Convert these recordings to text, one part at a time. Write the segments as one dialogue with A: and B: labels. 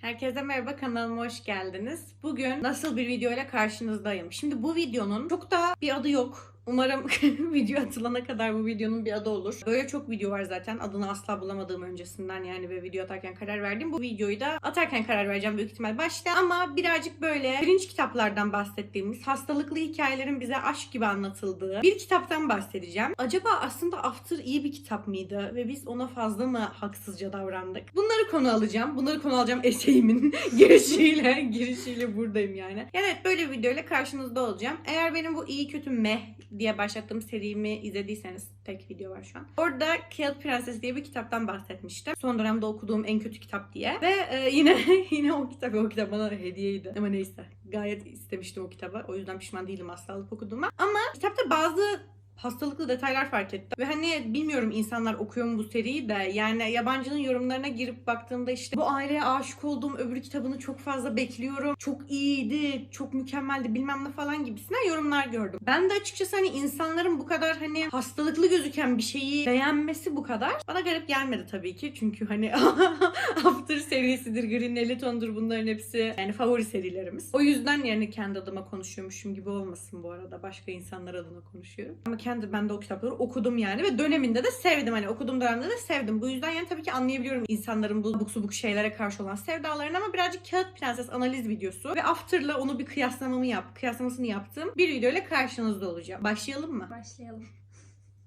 A: Herkese merhaba kanalıma hoş geldiniz. Bugün nasıl bir video ile karşınızdayım. Şimdi bu videonun çok da bir adı yok. Umarım video atılana kadar bu videonun bir adı olur. Böyle çok video var zaten. Adını asla bulamadığım öncesinden yani ve video atarken karar verdim. Bu videoyu da atarken karar vereceğim büyük ihtimal başta. Ama birazcık böyle birinci kitaplardan bahsettiğimiz, hastalıklı hikayelerin bize aşk gibi anlatıldığı bir kitaptan bahsedeceğim. Acaba aslında After iyi bir kitap mıydı ve biz ona fazla mı haksızca davrandık? Bunları konu alacağım. Bunları konu alacağım eseğimin girişiyle. Girişiyle buradayım. Yani evet böyle bir videoyla karşınızda olacağım. Eğer benim bu iyi kötü meh diye başlattığım serimi izlediyseniz tek video var şu an. Orada Kağıt Prenses diye bir kitaptan bahsetmiştim. Son dönemde okuduğum en kötü kitap diye. Ve e, yine yine o kitap o kitap bana hediyeydi. Ama neyse. Gayet istemiştim o kitabı. O yüzden pişman değilim asla alıp okuduğuma. Ama kitapta bazı hastalıklı detaylar fark ettim. Ve hani bilmiyorum insanlar okuyor mu bu seriyi de yani yabancının yorumlarına girip baktığımda işte bu aileye aşık olduğum öbür kitabını çok fazla bekliyorum. Çok iyiydi, çok mükemmeldi bilmem ne falan gibisinden yorumlar gördüm. Ben de açıkçası hani insanların bu kadar hani hastalıklı gözüken bir şeyi beğenmesi bu kadar bana garip gelmedi tabii ki. Çünkü hani After serisidir, Green Eleton'dur bunların hepsi yani favori serilerimiz. O yüzden yani kendi adıma konuşuyormuşum gibi olmasın bu arada. Başka insanlar adına konuşuyorum. Ama kendi ben de o kitapları okudum yani ve döneminde de sevdim. Hani okuduğum dönemde de sevdim. Bu yüzden yani tabii ki anlayabiliyorum insanların bu buk subuk şeylere karşı olan sevdalarını ama birazcık Kağıt Prenses analiz videosu ve After'la onu bir kıyaslamamı yap, kıyaslamasını yaptığım bir video ile karşınızda olacağım. Başlayalım mı?
B: Başlayalım.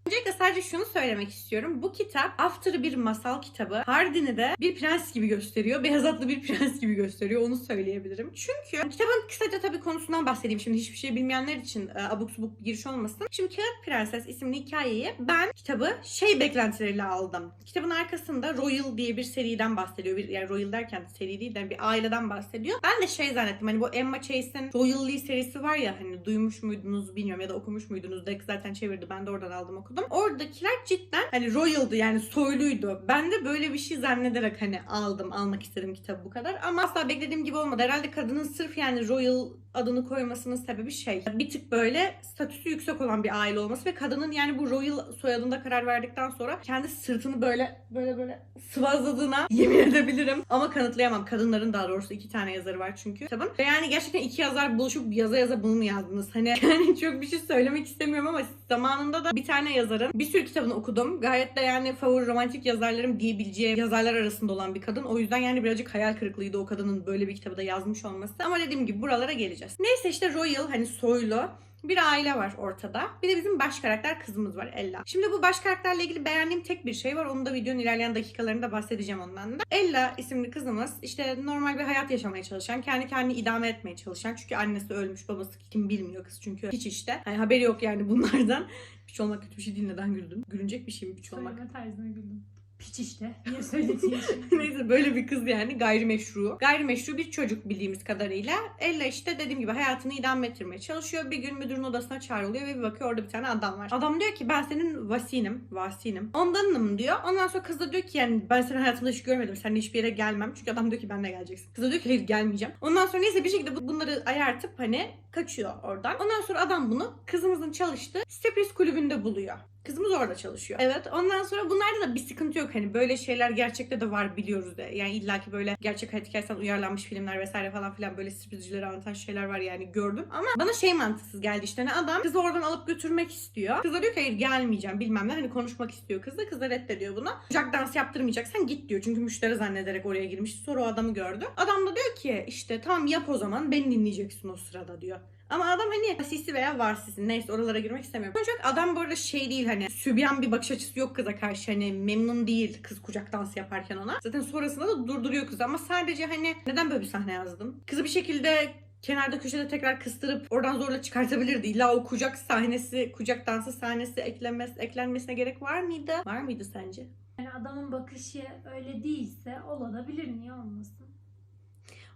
A: Öncelikle sadece şunu söylemek istiyorum. Bu kitap After'ı bir masal kitabı. Hardin'i de bir prens gibi gösteriyor. Beyaz atlı bir prens gibi gösteriyor. Onu söyleyebilirim. Çünkü kitabın kısaca tabii konusundan bahsedeyim. Şimdi hiçbir şey bilmeyenler için e, abuk subuk bir giriş olmasın. Şimdi Kağıt Prenses isimli hikayeyi ben kitabı şey beklentileriyle aldım. Kitabın arkasında Royal diye bir seriden bahsediyor. Bir, yani Royal derken seri değil de bir aileden bahsediyor. Ben de şey zannettim. Hani bu Emma Chase'in Royal Lee serisi var ya hani duymuş muydunuz bilmiyorum ya da okumuş muydunuz. Dex zaten çevirdi. Ben de oradan aldım okudum. Oradakiler cidden hani royal'dı yani soyluydu. Ben de böyle bir şey zannederek hani aldım, almak istedim kitabı bu kadar. Ama asla beklediğim gibi olmadı. Herhalde kadının sırf yani royal adını koymasının sebebi şey. Bir tık böyle statüsü yüksek olan bir aile olması ve kadının yani bu royal soyadında karar verdikten sonra kendi sırtını böyle böyle böyle sıvazladığına yemin edebilirim. Ama kanıtlayamam. Kadınların daha doğrusu iki tane yazarı var çünkü kitabın. Ve yani gerçekten iki yazar buluşup yaza yaza bunu mu yazdınız? Hani yani çok bir şey söylemek istemiyorum ama zamanında da bir tane yazarın bir sürü kitabını okudum. Gayet de yani favori romantik yazarlarım diyebileceği yazarlar arasında olan bir kadın. O yüzden yani birazcık hayal kırıklığıydı o kadının böyle bir kitabı da yazmış olması. Ama dediğim gibi buralara geleceğiz. Neyse işte royal hani soylu bir aile var ortada. Bir de bizim baş karakter kızımız var Ella. Şimdi bu baş karakterle ilgili beğendiğim tek bir şey var. Onu da videonun ilerleyen dakikalarında bahsedeceğim ondan da. Ella isimli kızımız işte normal bir hayat yaşamaya çalışan, kendi kendini idame etmeye çalışan. Çünkü annesi ölmüş, babası kim bilmiyor kız çünkü hiç işte. Yani haberi yok yani bunlardan. Piç olmak kötü bir şey değil. Neden güldün? Gülünecek bir şey mi piç olmak?
B: Söyleme tarzına güldüm. Piç işte. Niye söylediğin için.
A: Neyse böyle bir kız yani gayrimeşru. Gayrimeşru bir çocuk bildiğimiz kadarıyla. Ella işte dediğim gibi hayatını idame ettirmeye çalışıyor. Bir gün müdürün odasına çağrılıyor ve bir bakıyor orada bir tane adam var. Adam diyor ki ben senin vasinim, vasinim. Ondanım diyor. Ondan sonra kız da diyor ki yani ben senin hayatımda hiç görmedim. Seninle hiçbir yere gelmem. Çünkü adam diyor ki benle geleceksin. Kız da diyor ki hayır gelmeyeceğim. Ondan sonra neyse bir şekilde bu- bunları ayartıp hani kaçıyor oradan. Ondan sonra adam bunu kızımızın çalıştığı Stepris kulübünde buluyor. Kızımız orada çalışıyor. Evet. Ondan sonra bunlarda da bir sıkıntı yok. Hani böyle şeyler gerçekte de var biliyoruz da. Yani illaki böyle gerçek hayat hikayesinden uyarlanmış filmler vesaire falan filan böyle sürprizcileri anlatan şeyler var yani gördüm. Ama bana şey mantıksız geldi işte. Hani adam kızı oradan alıp götürmek istiyor. Kız da diyor ki hayır gelmeyeceğim bilmem ne. Hani konuşmak istiyor kız da. Kız da reddediyor bunu. Kucak dans yaptırmayacaksan git diyor. Çünkü müşteri zannederek oraya girmiş. Sonra o adamı gördü. Adam da diyor ki işte tamam yap o zaman. Beni dinleyeceksin o sırada diyor. Ama adam hani sisi veya varsisi neyse oralara girmek istemiyorum. Ancak adam arada şey değil hani sübyan bir bakış açısı yok kıza karşı hani memnun değil kız kucak dansı yaparken ona. Zaten sonrasında da durduruyor kızı ama sadece hani neden böyle bir sahne yazdın? Kızı bir şekilde kenarda köşede tekrar kıstırıp oradan zorla çıkartabilirdi. İlla o kucak sahnesi, kucak dansı sahnesi eklenmesi, eklenmesine gerek var mıydı? Var mıydı sence?
B: Yani adamın bakışı öyle değilse olabilir. Niye olmasın?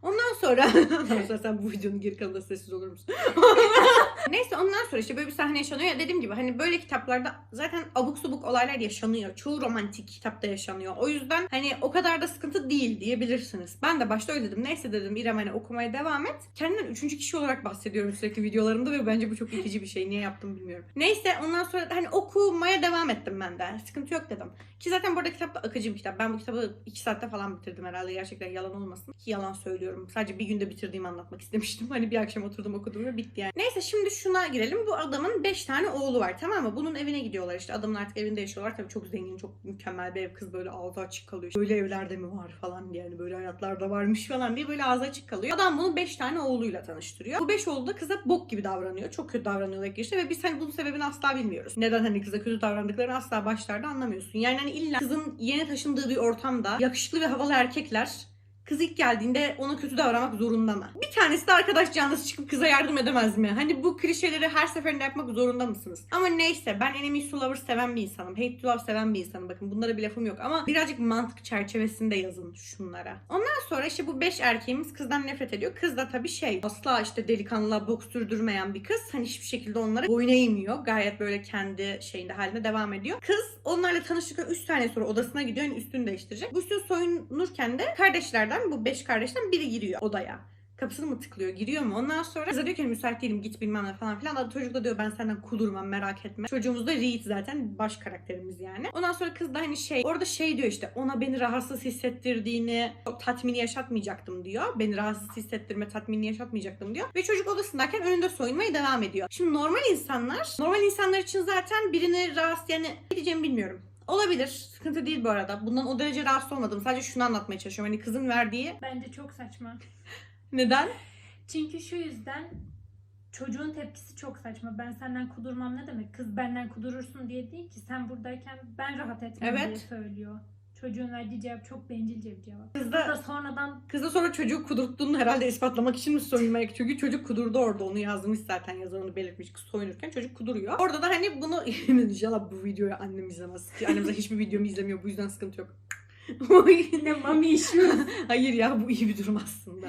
A: Ondan sonra, ondan sonra sen bu videonun geri kalanında sessiz olur musun? Neyse ondan sonra işte böyle bir sahne yaşanıyor ya dediğim gibi hani böyle kitaplarda zaten abuk subuk olaylar yaşanıyor. Çoğu romantik kitapta yaşanıyor. O yüzden hani o kadar da sıkıntı değil diyebilirsiniz. Ben de başta öyle dedim. Neyse dedim İrem hani okumaya devam et. Kendimden üçüncü kişi olarak bahsediyorum sürekli videolarımda ve bence bu çok itici bir şey. Niye yaptım bilmiyorum. Neyse ondan sonra hani okumaya devam ettim ben de. Sıkıntı yok dedim. Ki zaten burada kitap da akıcı bir kitap. Ben bu kitabı iki saatte falan bitirdim herhalde. Gerçekten yalan olmasın. Ki yalan söylüyorum. Sadece bir günde bitirdiğimi anlatmak istemiştim. Hani bir akşam oturdum okudum ve bitti yani. Neyse şimdi şuna girelim. Bu adamın 5 tane oğlu var tamam mı? Bunun evine gidiyorlar işte. Adamın artık evinde yaşıyorlar. Tabii çok zengin, çok mükemmel bir ev. Kız böyle ağzı açık kalıyor. Böyle evlerde mi var falan diye. Yani böyle hayatlarda varmış falan diye böyle ağzı açık kalıyor. Adam bunu 5 tane oğluyla tanıştırıyor. Bu 5 oğlu da kıza bok gibi davranıyor. Çok kötü davranıyorlar ilk girişte ve biz hani bunun sebebini asla bilmiyoruz. Neden hani kıza kötü davrandıklarını asla başlarda anlamıyorsun. Yani hani illa kızın yeni taşındığı bir ortamda yakışıklı ve havalı erkekler Kız ilk geldiğinde ona kötü davranmak zorunda mı? Bir tanesi de arkadaş canlısı çıkıp kıza yardım edemez mi? Hani bu klişeleri her seferinde yapmak zorunda mısınız? Ama neyse ben Enemies to Lovers seven bir insanım. Hate to Love seven bir insanım. Bakın bunlara bir lafım yok ama birazcık mantık çerçevesinde yazın şunlara. Ondan sonra işte bu beş erkeğimiz kızdan nefret ediyor. Kız da tabii şey asla işte delikanlılığa boks sürdürmeyen bir kız. Hani hiçbir şekilde onlara boyun eğmiyor. Gayet böyle kendi şeyinde haline devam ediyor. Kız onlarla tanıştıktan 3 saniye sonra odasına gidiyor. Yani üstünü değiştirecek. Bu üstünü soyunurken de kardeşlerden bu beş kardeşten biri giriyor odaya. Kapısını mı tıklıyor giriyor mu? Ondan sonra kıza diyor ki "Hani müsait değilim git bilmem ne falan filan. Adı çocuk da diyor ben senden kudurmam merak etme. Çocuğumuz da Reed zaten baş karakterimiz yani. Ondan sonra kız da hani şey orada şey diyor işte ona beni rahatsız hissettirdiğini o tatmini yaşatmayacaktım diyor. Beni rahatsız hissettirme tatmini yaşatmayacaktım diyor. Ve çocuk odasındayken önünde soyunmaya devam ediyor. Şimdi normal insanlar normal insanlar için zaten birini rahatsız yani ne diyeceğimi bilmiyorum. Olabilir. Sıkıntı değil bu arada. Bundan o derece rahatsız olmadım. Sadece şunu anlatmaya çalışıyorum. Hani kızın verdiği...
B: Bence çok saçma.
A: Neden?
B: Çünkü şu yüzden çocuğun tepkisi çok saçma. Ben senden kudurmam ne demek? Kız benden kudurursun diye değil ki. Sen buradayken ben rahat etmem
A: Evet.
B: diye söylüyor. Çocuğun verdiği cevap çok bencilce bir cevap.
A: Kız da,
B: da sonradan
A: kız da sonra çocuğu kudurttuğunu herhalde ispatlamak için mi soyunmaya Çünkü çocuk kudurdu orada. Onu yazmış zaten yazar onu belirtmiş. Kız soyunurken çocuk kuduruyor. Orada da hani bunu inşallah bu videoyu annem izlemez. Ki Annem hiçbir videomu izlemiyor. Bu yüzden sıkıntı yok.
B: ne mami işi.
A: Hayır ya bu iyi bir durum aslında.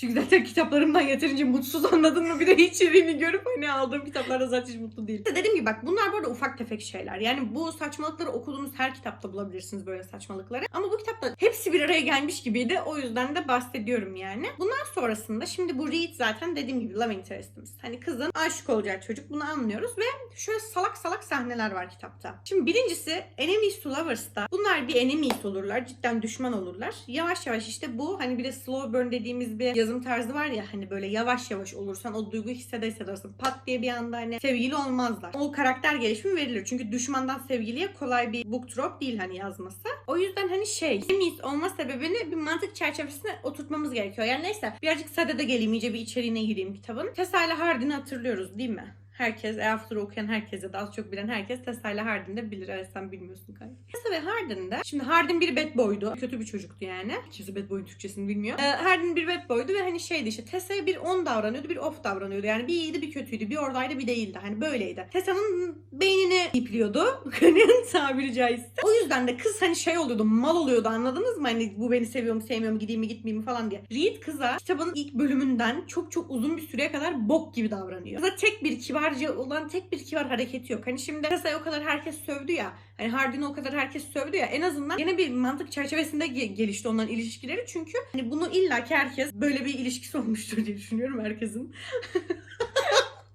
A: Çünkü zaten kitaplarımdan yeterince mutsuz anladın mı? Bir de içeriğini görüp hani aldığım kitaplarda zaten hiç mutlu değil. Dediğim gibi bak bunlar burada ufak tefek şeyler. Yani bu saçmalıkları okuduğunuz her kitapta bulabilirsiniz böyle saçmalıkları. Ama bu kitapta hepsi bir araya gelmiş gibiydi. O yüzden de bahsediyorum yani. Bundan sonrasında şimdi bu Reed zaten dediğim gibi love interest'imiz. Hani kızın aşık olacağı çocuk bunu anlıyoruz ve şöyle salak salak sahneler var kitapta. Şimdi birincisi Enemies to Lovers'ta bunlar bir enemies olurlar. Cidden düşman olurlar. Yavaş yavaş işte bu hani bir de slow burn dediğimiz bir yazım tarzı var ya hani böyle yavaş yavaş olursan o duyguyu hissede hissedersin. Pat diye bir anda hani sevgili olmazlar. O karakter gelişimi verilir. Çünkü düşmandan sevgiliye kolay bir book drop değil hani yazması. O yüzden hani şey enemies olma sebebini bir mantık çerçevesine oturtmamız gerekiyor. Yani neyse birazcık sadede geleyim iyice bir içeriğine gireyim kitabın. Tessa ile Hardin'i hatırlıyoruz değil mi? Herkes, After okuyan herkes ya da az çok bilen herkes Tessa ile de bilir. Evet sen bilmiyorsun kanka. Tessa ve Hardin de, şimdi Hardin bir bad boy'du. Kötü bir çocuktu yani. Kimse bad boy'un Türkçesini bilmiyor. Ee, Hardin bir bad boy'du ve hani şeydi işte Tessa'ya bir on davranıyordu, bir off davranıyordu. Yani bir iyiydi, bir kötüydü. Bir oradaydı, bir değildi. Hani böyleydi. Tessa'nın beynini ipliyordu. Hani tabiri caizse. O yüzden de kız hani şey oluyordu, mal oluyordu anladınız mı? Hani bu beni seviyor mu, sevmiyor mu, gideyim mi, gitmeyeyim mi falan diye. Reed kıza kitabın ilk bölümünden çok çok uzun bir süreye kadar bok gibi davranıyor. Kıza tek bir kibarca olan tek bir kibar hareketi yok. Hani şimdi Tessa'ya o kadar herkes sövdü ya. Hani Hardin'e o kadar herkes sövdü ya. En azından yine bir mantık çerçevesinde ge- gelişti onların ilişkileri. Çünkü hani bunu illaki herkes böyle bir ilişkisi olmuştur diye düşünüyorum herkesin.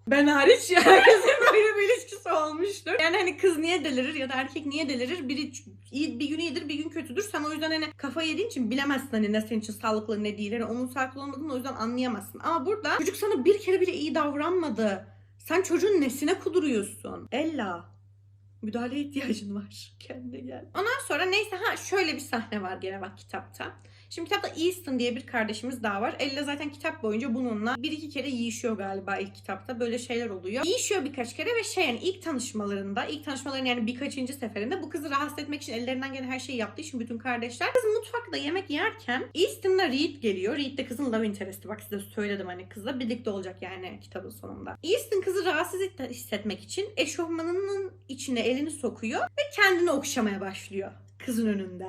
A: Ben hariç herkesin böyle bir ilişkisi olmuştur. Yani hani kız niye delirir ya da erkek niye delirir? Biri iyi, bir gün iyidir bir gün kötüdür. Sen o yüzden hani kafa yediğin için bilemezsin hani ne senin için sağlıklı ne değil. Yani onun sağlıklı olmadığını o yüzden anlayamazsın. Ama burada çocuk sana bir kere bile iyi davranmadı. Sen çocuğun nesine kuduruyorsun? Ella. Müdahaleye ihtiyacın var. Kendine gel. Ondan sonra neyse ha şöyle bir sahne var gene bak kitapta. Şimdi kitapta Easton diye bir kardeşimiz daha var. Ella zaten kitap boyunca bununla bir iki kere yiyişiyor galiba ilk kitapta. Böyle şeyler oluyor. Yiyişiyor birkaç kere ve şey yani ilk tanışmalarında, ilk tanışmaların yani birkaçıncı seferinde bu kızı rahatsız etmek için ellerinden gelen her şeyi yaptığı için bütün kardeşler. Kız mutfakta yemek yerken Easton'la Reed geliyor. Reed de kızın love interest'i. Bak size söyledim hani kızla birlikte olacak yani kitabın sonunda. Easton kızı rahatsız et- hissetmek için eşofmanının içine elini sokuyor ve kendini okşamaya başlıyor kızın önünde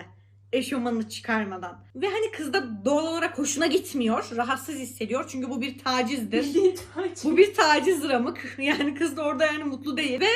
A: eşofmanını çıkarmadan. Ve hani kız da doğal olarak hoşuna gitmiyor. Rahatsız hissediyor. Çünkü bu bir tacizdir. Bu bir taciz ramık. Yani kız da orada yani mutlu değil. Ve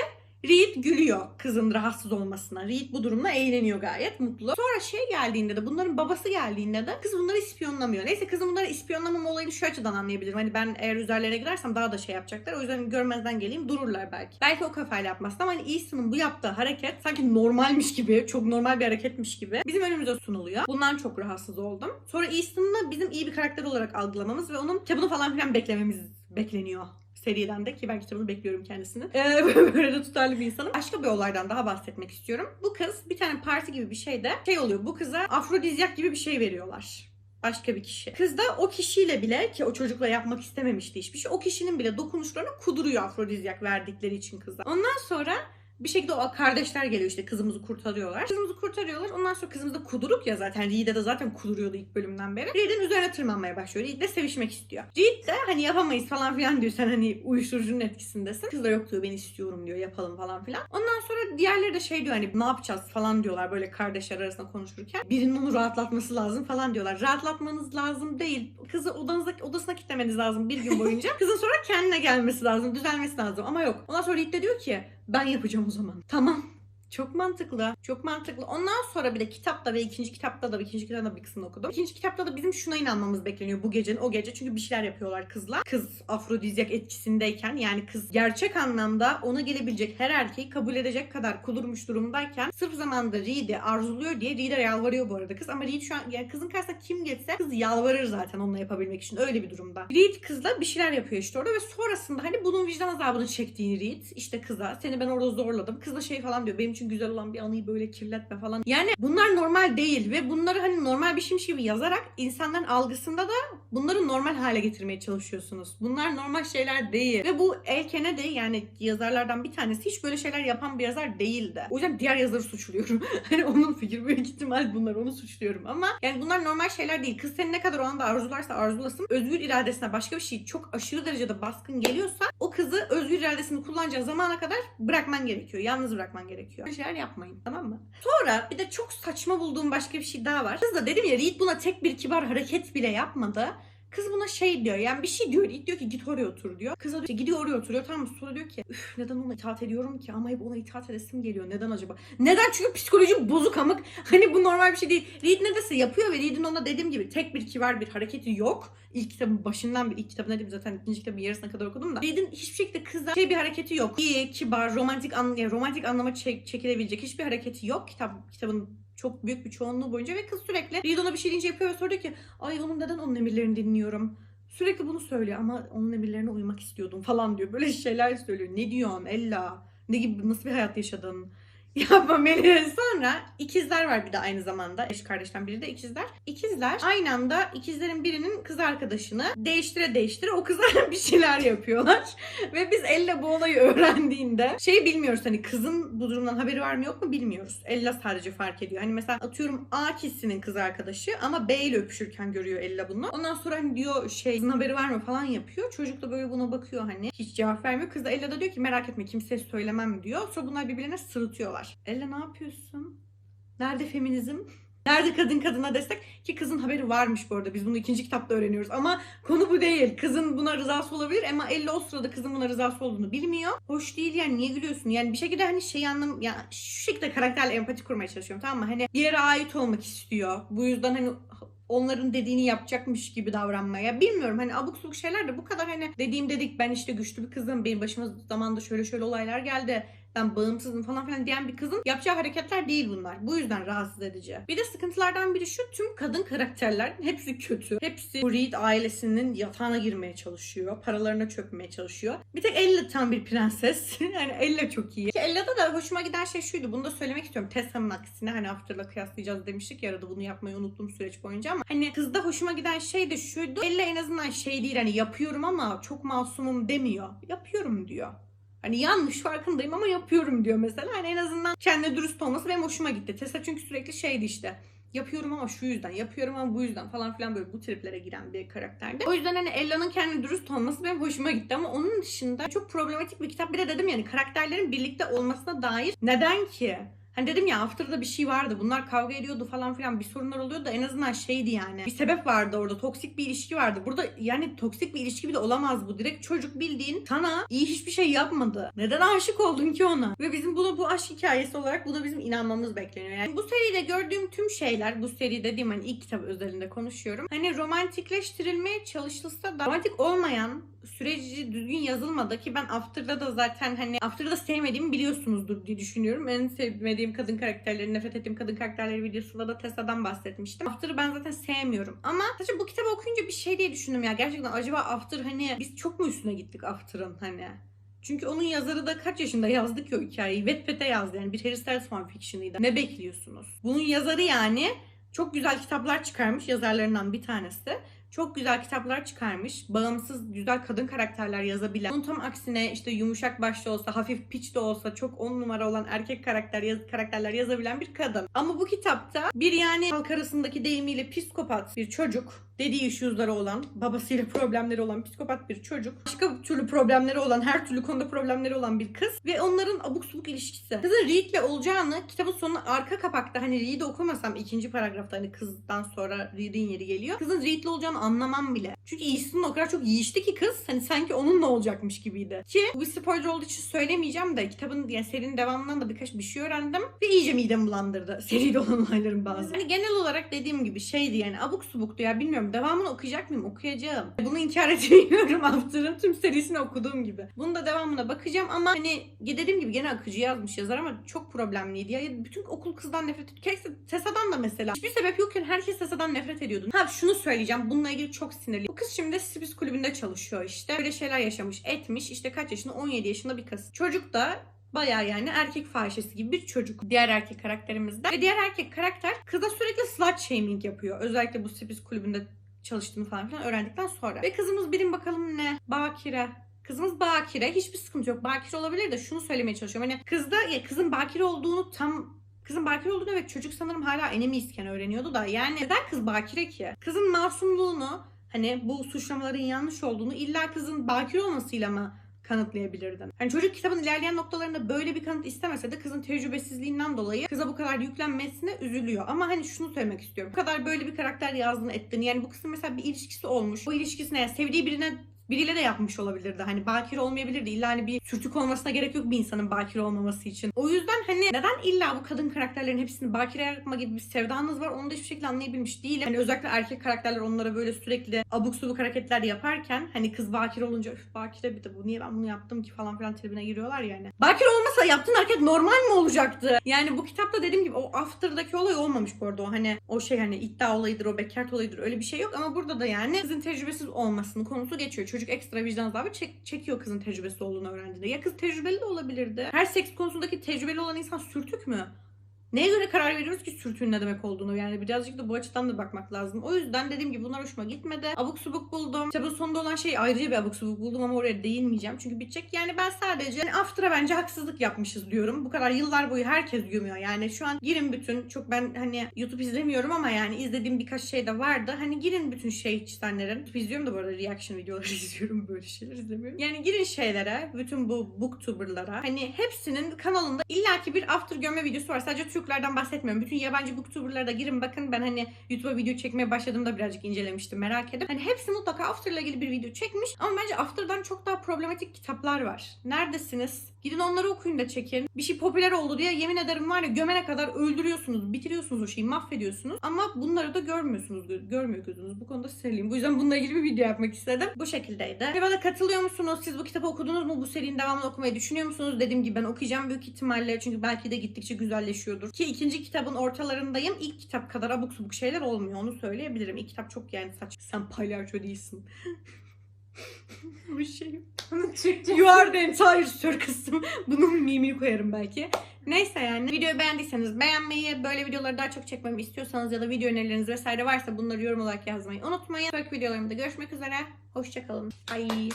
A: Reed gülüyor kızın rahatsız olmasına. Reed bu durumla eğleniyor gayet mutlu. Sonra şey geldiğinde de bunların babası geldiğinde de kız bunları ispiyonlamıyor. Neyse kızın bunları ispiyonlamama olayını şu açıdan anlayabilirim. Hani ben eğer üzerlerine gidersem daha da şey yapacaklar. O yüzden görmezden geleyim dururlar belki. Belki o kafayla yapmazlar ama hani Easton'un bu yaptığı hareket sanki normalmiş gibi, çok normal bir hareketmiş gibi bizim önümüze sunuluyor. Bundan çok rahatsız oldum. Sonra Easton'ı bizim iyi bir karakter olarak algılamamız ve onun kitabını falan filan beklememiz bekleniyor seriden de ki ben kitabını bekliyorum kendisini. Ee, böyle de tutarlı bir insanım. Başka bir olaydan daha bahsetmek istiyorum. Bu kız bir tane parti gibi bir şeyde şey oluyor. Bu kıza afrodizyak gibi bir şey veriyorlar. Başka bir kişi. Kız da o kişiyle bile ki o çocukla yapmak istememişti hiçbir şey. O kişinin bile dokunuşlarını kuduruyor afrodizyak verdikleri için kıza. Ondan sonra bir şekilde o kardeşler geliyor işte kızımızı kurtarıyorlar. Kızımızı kurtarıyorlar. Ondan sonra kızımız da kuduruk ya zaten. Reed'e de zaten kuduruyordu ilk bölümden beri. Reed'in üzerine tırmanmaya başlıyor. Reed'le sevişmek istiyor. Reed de hani yapamayız falan filan diyor. Sen hani uyuşturucunun etkisindesin. Kız da yok diyor ben istiyorum diyor yapalım falan filan. Ondan sonra diğerleri de şey diyor hani ne yapacağız falan diyorlar böyle kardeşler arasında konuşurken. Birinin onu rahatlatması lazım falan diyorlar. Rahatlatmanız lazım değil. Kızı odanıza, odasına kilitlemeniz lazım bir gün boyunca. Kızın sonra kendine gelmesi lazım. Düzelmesi lazım ama yok. Ondan sonra Reed de diyor ki ben yapacağım o zaman. Tamam. Çok mantıklı. Çok mantıklı. Ondan sonra bir de kitapta ve ikinci kitapta da ikinci kitapta da bir kısmını okudum. İkinci kitapta da bizim şuna inanmamız bekleniyor bu gecenin o gece. Çünkü bir şeyler yapıyorlar kızla. Kız afrodizyak etkisindeyken yani kız gerçek anlamda ona gelebilecek her erkeği kabul edecek kadar kudurmuş durumdayken sırf zamanda Reed'i arzuluyor diye Reed'e yalvarıyor bu arada kız. Ama Reed şu an yani kızın karşısına kim geçse kız yalvarır zaten onunla yapabilmek için. Öyle bir durumda. Reed kızla bir şeyler yapıyor işte orada ve sonrasında hani bunun vicdan azabını çektiğini Reed işte kıza seni ben orada zorladım. Kız da şey falan diyor benim için güzel olan bir anıyı böyle kirletme falan. Yani bunlar normal değil ve bunları hani normal bir şeymiş gibi yazarak insanların algısında da bunları normal hale getirmeye çalışıyorsunuz. Bunlar normal şeyler değil. Ve bu El Kennedy yani yazarlardan bir tanesi hiç böyle şeyler yapan bir yazar değildi. O yüzden diğer yazarı suçluyorum. hani onun fikri büyük ihtimal bunlar onu suçluyorum ama yani bunlar normal şeyler değil. Kız seni ne kadar o anda arzularsa arzulasın özgür iradesine başka bir şey çok aşırı derecede baskın geliyorsa o kızı özgür iradesini kullanacağı zamana kadar bırakman gerekiyor. Yalnız bırakman gerekiyor. Böyle şeyler yapmayın tamam mı? Sonra bir de çok saçma bulduğum başka bir şey daha var. Kız da dedim ya Reed buna tek bir kibar hareket bile yapmadı. Kız buna şey diyor yani bir şey diyor Reed diyor ki git oraya otur diyor. Kız da diyor, ki, gidiyor oraya oturuyor tamam? Sonra diyor ki üf neden ona itaat ediyorum ki ama hep ona itaat edesim geliyor. Neden acaba? Neden? Çünkü psikoloji bozuk amık. Hani bu normal bir şey değil. Reed ne dese yapıyor ve Reed'in ona dediğim gibi tek bir kibar bir hareketi yok. İlk kitabın başından bir ilk kitabın dedim zaten ikinci kitabın yarısına kadar okudum da. Reed'in hiçbir şekilde kızla şey bir hareketi yok. İyi, kibar, romantik an yani romantik anlama çek- çekilebilecek hiçbir hareketi yok kitap kitabın çok büyük bir çoğunluğu boyunca ve kız sürekli Reed ona bir şey deyince yapıyor ve diyor ki ay onun neden onun emirlerini dinliyorum. Sürekli bunu söylüyor ama onun emirlerine uymak istiyordum falan diyor. Böyle şeyler söylüyor. Ne diyorsun Ella? Ne gibi nasıl bir hayat yaşadın? Yapma Melih. Sonra ikizler var bir de aynı zamanda. Eş kardeşten biri de ikizler. İkizler aynı anda ikizlerin birinin kız arkadaşını değiştire değiştire o kıza bir şeyler yapıyorlar. Ve biz Ella bu olayı öğrendiğinde şey bilmiyoruz hani kızın bu durumdan haberi var mı yok mu bilmiyoruz. Ella sadece fark ediyor. Hani mesela atıyorum A kişisinin kız arkadaşı ama B ile öpüşürken görüyor Ella bunu. Ondan sonra hani diyor şey kızın haberi var mı falan yapıyor. Çocuk da böyle buna bakıyor hani hiç cevap vermiyor. Kız da Ella da diyor ki merak etme kimseye söylemem diyor. Sonra bunlar birbirlerine sırıtıyorlar. Ella ne yapıyorsun? Nerede feminizm? Nerede kadın kadına destek? Ki kızın haberi varmış bu arada. Biz bunu ikinci kitapta öğreniyoruz. Ama konu bu değil. Kızın buna rızası olabilir ama Ella o sırada kızın buna rızası olduğunu bilmiyor. Hoş değil yani niye gülüyorsun? Yani bir şekilde hani şey anlam ya şu şekilde karakterle empati kurmaya çalışıyorum tamam mı? Hani bir yere ait olmak istiyor. Bu yüzden hani onların dediğini yapacakmış gibi davranmaya. Bilmiyorum hani abuk subuk şeyler de bu kadar hani dediğim dedik ben işte güçlü bir kızım. Benim başıma zamanda şöyle şöyle olaylar geldi ben bağımsızım falan filan diyen bir kızın yapacağı hareketler değil bunlar. Bu yüzden rahatsız edici. Bir de sıkıntılardan biri şu tüm kadın karakterler hepsi kötü. Hepsi bu Reed ailesinin yatağına girmeye çalışıyor. Paralarına çökmeye çalışıyor. Bir tek Ella tam bir prenses. yani Ella çok iyi. Ki Ella'da da hoşuma giden şey şuydu. Bunu da söylemek istiyorum. Tessa'nın aksine hani After'la kıyaslayacağız demiştik ya bunu yapmayı unuttum süreç boyunca ama hani kızda hoşuma giden şey de şuydu. Ella en azından şey değil hani yapıyorum ama çok masumum demiyor. Yapıyorum diyor. Hani yanlış farkındayım ama yapıyorum diyor mesela. Hani en azından kendine dürüst olması benim hoşuma gitti. Tessa çünkü sürekli şeydi işte. Yapıyorum ama şu yüzden, yapıyorum ama bu yüzden falan filan böyle bu triplere giren bir karakterdi. O yüzden hani Ella'nın kendine dürüst olması benim hoşuma gitti ama onun dışında çok problematik bir kitap. Bir de dedim yani karakterlerin birlikte olmasına dair neden ki? Hani dedim ya After'da bir şey vardı. Bunlar kavga ediyordu falan filan bir sorunlar oluyordu da en azından şeydi yani. Bir sebep vardı orada. Toksik bir ilişki vardı. Burada yani toksik bir ilişki bile olamaz bu. Direkt çocuk bildiğin sana iyi hiçbir şey yapmadı. Neden aşık oldun ki ona? Ve bizim bunu bu aşk hikayesi olarak buna bizim inanmamız bekleniyor. Yani bu seride gördüğüm tüm şeyler bu seri dediğim hani ilk kitap özelinde konuşuyorum. Hani romantikleştirilmeye çalışılsa da romantik olmayan süreci düzgün yazılmadı ki ben After'da da zaten hani After'da sevmediğimi biliyorsunuzdur diye düşünüyorum. En sevmediğim kadın karakterleri, nefret ettiğim kadın karakterleri videosunda da Tessa'dan bahsetmiştim. After'ı ben zaten sevmiyorum. Ama sadece bu kitabı okuyunca bir şey diye düşündüm ya. Gerçekten acaba After hani biz çok mu üstüne gittik After'ın hani? Çünkü onun yazarı da kaç yaşında yazdı ki o hikayeyi? Wattpad'e yazdı yani bir Harry Styles fanfiction'ıydı. Ne bekliyorsunuz? Bunun yazarı yani çok güzel kitaplar çıkarmış yazarlarından bir tanesi. Çok güzel kitaplar çıkarmış. Bağımsız, güzel kadın karakterler yazabilen. Bunun tam aksine işte yumuşak başlı olsa, hafif pitch de olsa çok on numara olan erkek karakter yaz, karakterler yazabilen bir kadın. Ama bu kitapta bir yani halk arasındaki deyimiyle psikopat bir çocuk, dediği issues'ları olan, babasıyla problemleri olan psikopat bir çocuk, başka türlü problemleri olan, her türlü konuda problemleri olan bir kız ve onların abuk subuk ilişkisi. Kızın Reed'le olacağını kitabın sonuna arka kapakta hani Reed'i okumasam ikinci paragrafta hani kızdan sonra Reed'in yeri geliyor. Kızın Reed'le olacağını anlamam bile. Çünkü iyisinin o kadar çok yiyişti ki kız hani sanki onunla olacakmış gibiydi. Ki bu bir spoiler olduğu için söylemeyeceğim de kitabın yani serinin devamından da birkaç bir şey öğrendim ve iyice midemi bulandırdı seride olan olayların bazı. Hani genel olarak dediğim gibi şeydi yani abuk subuktu ya bilmiyorum devamını okuyacak mıyım? Okuyacağım. Bunu inkar etmiyorum After'ın tüm serisini okuduğum gibi. Bunun da devamına bakacağım ama hani dediğim gibi gene akıcı yazmış yazar ama çok problemliydi. Ya bütün okul kızdan nefret ediyor. Kesin Tessa'dan da mesela. Hiçbir sebep yokken herkes Tessa'dan nefret ediyordu. Ha şunu söyleyeceğim. Bununla ilgili çok sinirli. Bu kız şimdi Sibis kulübünde çalışıyor işte. Böyle şeyler yaşamış etmiş. İşte kaç yaşında? 17 yaşında bir kız. Çocuk da Bayağı yani erkek fahişesi gibi bir çocuk. Diğer erkek karakterimizde. Ve diğer erkek karakter kıza sürekli slut shaming yapıyor. Özellikle bu Sibis kulübünde çalıştığını falan filan öğrendikten sonra. Ve kızımız bilin bakalım ne? Bakire. Kızımız bakire. Hiçbir sıkıntı yok. Bakire olabilir de şunu söylemeye çalışıyorum. Hani kızda ya kızın bakire olduğunu tam Kızın bakire olduğunu ve çocuk sanırım hala enemiyizken öğreniyordu da. Yani neden kız bakire ki? Kızın masumluğunu hani bu suçlamaların yanlış olduğunu illa kızın bakire olmasıyla mı kanıtlayabilirdin. Hani çocuk kitabın ilerleyen noktalarında böyle bir kanıt istemese de kızın tecrübesizliğinden dolayı kıza bu kadar yüklenmesine üzülüyor. Ama hani şunu söylemek istiyorum. Bu kadar böyle bir karakter yazdığını ettiğini yani bu kızın mesela bir ilişkisi olmuş. O ilişkisine yani sevdiği birine biriyle de yapmış olabilirdi. Hani bakire olmayabilirdi. İlla hani bir sürtük olmasına gerek yok bir insanın bakire olmaması için. O yüzden hani neden illa bu kadın karakterlerin hepsini bakire yapma gibi bir sevdanız var onu da hiçbir şekilde anlayabilmiş değilim. Hani özellikle erkek karakterler onlara böyle sürekli abuk subuk hareketler yaparken hani kız bakire olunca üf bakire bir de bu niye ben bunu yaptım ki falan filan tribine giriyorlar yani. Bakire olmasa yaptığın hareket normal mi olacaktı? Yani bu kitapta dediğim gibi o after'daki olay olmamış bu arada o hani o şey hani iddia olayıdır o bekart olayıdır öyle bir şey yok ama burada da yani kızın tecrübesiz olmasının konusu geçiyor. Çocuk ekstra vicdan azabı çek- çekiyor kızın tecrübesi olduğunu öğrendiğinde. Ya kız tecrübeli de olabilirdi. Her seks konusundaki tecrübeli olan insan sürtük mü? Neye göre karar veriyoruz ki sürtüğün ne demek olduğunu? Yani birazcık da bu açıdan da bakmak lazım. O yüzden dediğim gibi bunlar hoşuma gitmedi. Abuk subuk buldum. Kitabın sonunda olan şey ayrıca bir abuk subuk buldum ama oraya değinmeyeceğim. Çünkü bitecek. Yani ben sadece yani After'a bence haksızlık yapmışız diyorum. Bu kadar yıllar boyu herkes gömüyor. Yani şu an girin bütün çok ben hani YouTube izlemiyorum ama yani izlediğim birkaç şey de vardı. Hani girin bütün şey çizenlerin. YouTube izliyorum da bu arada reaction videoları izliyorum. Böyle şeyler izlemiyorum. Yani girin şeylere, bütün bu booktuberlara. Hani hepsinin kanalında illaki bir after gömme videosu var. Sadece Türklerden bahsetmiyorum. Bütün yabancı booktuberlara da girin bakın. Ben hani YouTube'a video çekmeye başladığımda birazcık incelemiştim. Merak edip. Hani hepsi mutlaka after'la ilgili bir video çekmiş. Ama bence after'dan çok daha problematik kitaplar var. Neredesiniz? Gidin onları okuyun da çekin. Bir şey popüler oldu diye yemin ederim var ya gömene kadar öldürüyorsunuz, bitiriyorsunuz o şeyi, mahvediyorsunuz. Ama bunları da görmüyorsunuz, gö- görmüyor gözünüz. Bu konuda sinirliyim. Bu yüzden bununla ilgili bir video yapmak istedim. Bu şekildeydi. Bana katılıyor musunuz? Siz bu kitabı okudunuz mu? Bu serinin devamını okumayı düşünüyor musunuz? Dediğim gibi ben okuyacağım büyük ihtimalle. Çünkü belki de gittikçe güzelleşiyordur. Ki ikinci kitabın ortalarındayım. İlk kitap kadar abuk subuk şeyler olmuyor. Onu söyleyebilirim. İlk kitap çok yani saç. Sen palyaço değilsin. bu şey.
B: Türkçe.
A: You are the entire circus'ım. Bunun mimini koyarım belki. Neyse yani videoyu beğendiyseniz beğenmeyi, böyle videoları daha çok çekmemi istiyorsanız ya da video önerileriniz vesaire varsa bunları yorum olarak yazmayı unutmayın. Sonraki videolarımda görüşmek üzere. Hoşçakalın. Bye.